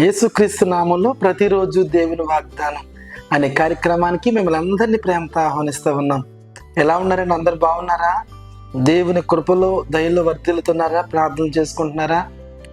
యేసుక్రీస్తు నామంలో ప్రతిరోజు దేవుని వాగ్దానం అనే కార్యక్రమానికి మిమ్మల్ని అందరినీ ప్రేమతో ఆహ్వానిస్తూ ఉన్నాం. ఎలా ఉన్నారండి? అందరు బాగున్నారా? దేవుని కృపలో దయలో వర్తిల్లుతున్నారా ప్రార్థన చేసుకుంటున్నారా?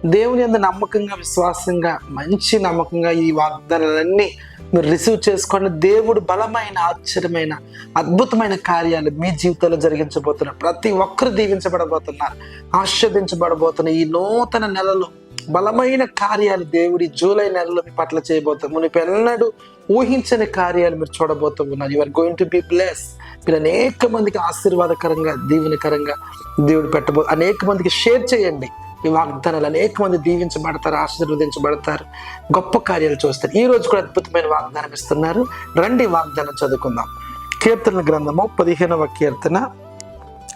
దేవుని అందు నమ్మకంగా విశ్వాసంగా మంచి నమ్మకంగా ఈ వాగ్దానాలన్నీ మీరు రిసీవ్ చేసుకోండి దేవుడు బలమైన ఆశ్చర్యమైన అద్భుతమైన కార్యాలు మీ జీవితంలో జరిగించబోతున్నారు. ప్రతి ఒక్కరు దీవించబడబోతున్నారు ఆస్వాదించబడబోతున్న ఈ నూతన నెలలో బలమైన కార్యాలు దేవుడి జూలై నెలలో మీ పట్ల చేయబోతాము మునిపు ఎన్నడూ ఊహించని కార్యాలు మీరు చూడబోతూ ఉన్నారు. You are going to be bless మీరు అనేక మందికి ఆశీర్వాదకరంగా దీవెనకరంగా దేవుడు పెట్టబో అనేక మందికి షేర్ చేయండి. ఈ వాగ్దానాలు అనేక మంది దీవించబడతారు ఆశీర్వదించబడతారు. గొప్ప కార్యాలు చూస్తారు. ఈ రోజు కూడా అద్భుతమైన వాగ్దానం ఇస్తున్నారు. రండి వాగ్దానం చదువుకుందాం. కీర్తన గ్రంథము పదిహేనవ కీర్తన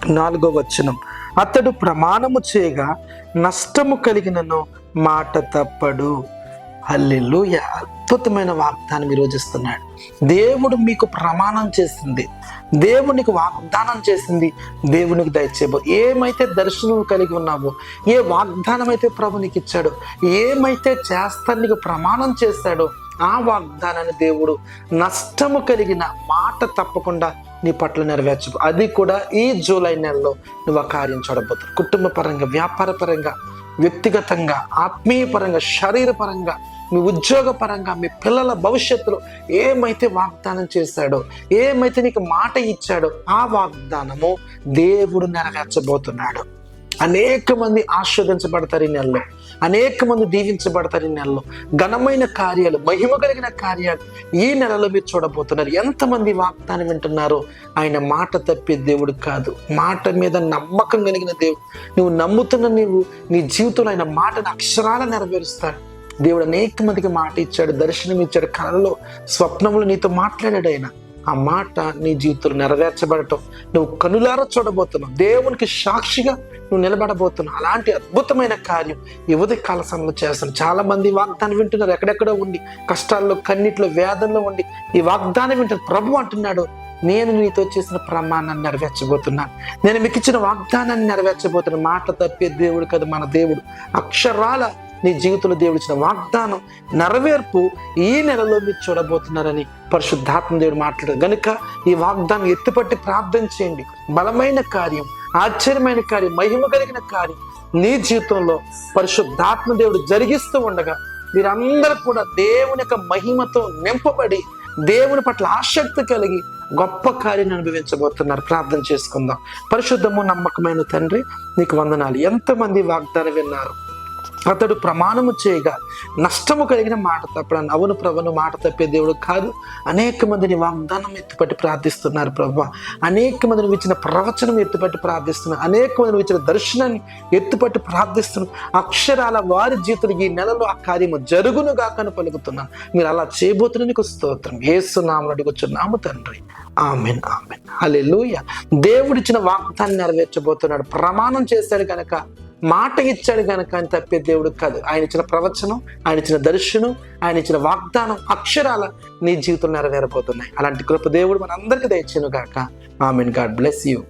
నాలుగో వచనం. అతడు ప్రమాణము చేయగా నష్టము కలిగినను మాట తప్పడు. హల్లెలూయ! అద్భుతమైన వాగ్దానం ఈరోజు ఇస్తున్నాడు. దేవుడు మీకు ప్రమాణం చేసింది. దేవునికి వాగ్దానం చేసింది. దేవునికి దయచేయబో. ఏమైతే దర్శనం కలిగి ఉన్నావో ఏ వాగ్దానం అయితే ప్రభు నీకు ఇచ్చాడో ఏమైతే చేస్తాను నీకు ప్రమాణం చేశాడో ఆ వాగ్దానాన్ని దేవుడు నష్టము కలిగిన మాట తప్పకుండా నీ పట్ల నెరవేర్చు అది కూడా ఈ జూలై నెలలో నువ్వు ఆ కార్యం చూడబోతున్నావు. కుటుంబ పరంగా వ్యాపార పరంగా వ్యక్తిగతంగా ఆత్మీయపరంగా శరీరపరంగా శరీర పరంగా మీ ఉద్యోగపరంగా మీ పిల్లల భవిష్యత్తులో ఏమైతే వాగ్దానం చేశాడో ఏమైతే నీకు మాట ఇచ్చాడో ఆ వాగ్దానము దేవుడు నెరవేర్చబోతున్నాడు. అనేక మంది ఆస్వాదించబడతారు ఈ నెలలో. అనేక మంది దీవించబడతారు ఈ నెలలో. ఘనమైన కార్యాలు మహిమ కలిగిన కార్యాలు ఈ నెలలో మీరు చూడబోతున్నారు. ఎంతమంది వాగ్దానం వింటున్నారో ఆయన మాట తప్పే దేవుడు కాదు. మాట మీద నమ్మకం కలిగిన దేవుడు. నువ్వు నమ్ముతున్న నీవు నీ జీవితంలో ఆయన మాటను అక్షరాల నెరవేరుస్తాడు. దేవుడు అనేక మందికి మాట ఇచ్చాడు దర్శనం ఇచ్చాడు. కళలో స్వప్నములు నీతో మాట్లాడాడు ఆయన. ఆ మాట నీ జీవితంలో నెరవేర్చబడటం నువ్వు కనులారా చూడబోతున్నావు. దేవునికి సాక్షిగా నువ్వు నిలబడబోతున్నావు అలాంటి అద్భుతమైన కార్యం యువతి కాల సమయంలో చేస్తాను చాలా మంది వాగ్దానం వింటున్నారు. ఎక్కడెక్కడో ఉండి కష్టాల్లో కన్నిట్లో వేదనలో ఉండి ఈ వాగ్దానం వింటారు ప్రభు అంటున్నాడు నేను నీతో చేసిన ప్రమాణాన్ని నెరవేర్చబోతున్నాను నేను మీకు ఇచ్చిన వాగ్దానాన్ని నెరవేర్చబోతున్న. మాట తప్పే దేవుడు కదా మన దేవుడు. అక్షరాల నీ జీవితంలో దేవుడు ఇచ్చిన వాగ్దానం నెరవేర్పు ఈ నెలలో మీరు చూడబోతున్నారని పరిశుద్ధాత్మ దేవుడు మాట్లాడారు గనుక ఈ వాగ్దానం ఎత్తుపట్టి ప్రార్థన చేయండి. బలమైన కార్యం ఆశ్చర్యమైన కార్యం మహిమ కలిగిన కార్యం. నీ జీవితంలో పరిశుద్ధాత్మ దేవుడు జరిగిస్తూ ఉండగా మీరందరూ కూడా దేవుని యొక్క మహిమతో నింపబడి దేవుని పట్ల ఆసక్తి కలిగి గొప్ప కార్యం అనుభవించబోతున్నారు. ప్రార్థన చేసుకుందాం. పరిశుద్ధము నమ్మకమైన తండ్రి నీకు వందనాలు. ఎంతమంది వాగ్దానం విన్నారు? అతడు ప్రమాణము చేయగా నష్టము కలిగిన మాట తప్పడని అవును ప్రభును మాట తప్పే దేవుడు కాదు. అనేక మందిని వాగ్దానం ఎత్తుపట్టి ప్రార్థిస్తున్నారు ప్రభు. అనేక మందిని ఇచ్చిన ప్రవచనం ఎత్తుపట్టి ప్రార్థిస్తున్నారు. అనేక మందిని ఇచ్చిన దర్శనాన్ని ఎత్తుపట్టి ప్రార్థిస్తున్నారు. అక్షరాల వారి జీతులు ఈ నెలలో ఆ కార్యము జరుగును గాకను పలుకుతున్నాను. మీరు అలా చేయబోతున్న నీకు స్తోత్రం ఏసునామలు అడుగుచున్నాము తండ్రి. Amen amen. లూయ దేవుడిచ్చిన వాగ్దాన్ని నెరవేర్చబోతున్నాడు. ప్రమాణం చేశాడు కనుక మాట ఇచ్చాడు కనుక అని తప్పే దేవుడు కాదు. ఆయన ఇచ్చిన ప్రవచనం ఆయన ఇచ్చిన దర్శనం ఆయన ఇచ్చిన వాగ్దానం అక్షరాల నీ జీవితం నెరవేరబోతున్నాయి. అలాంటి కృప దేవుడు మన అందరికీ దయచేను గాక ఆమెన్ గాడ్ బ్లెస్ యూ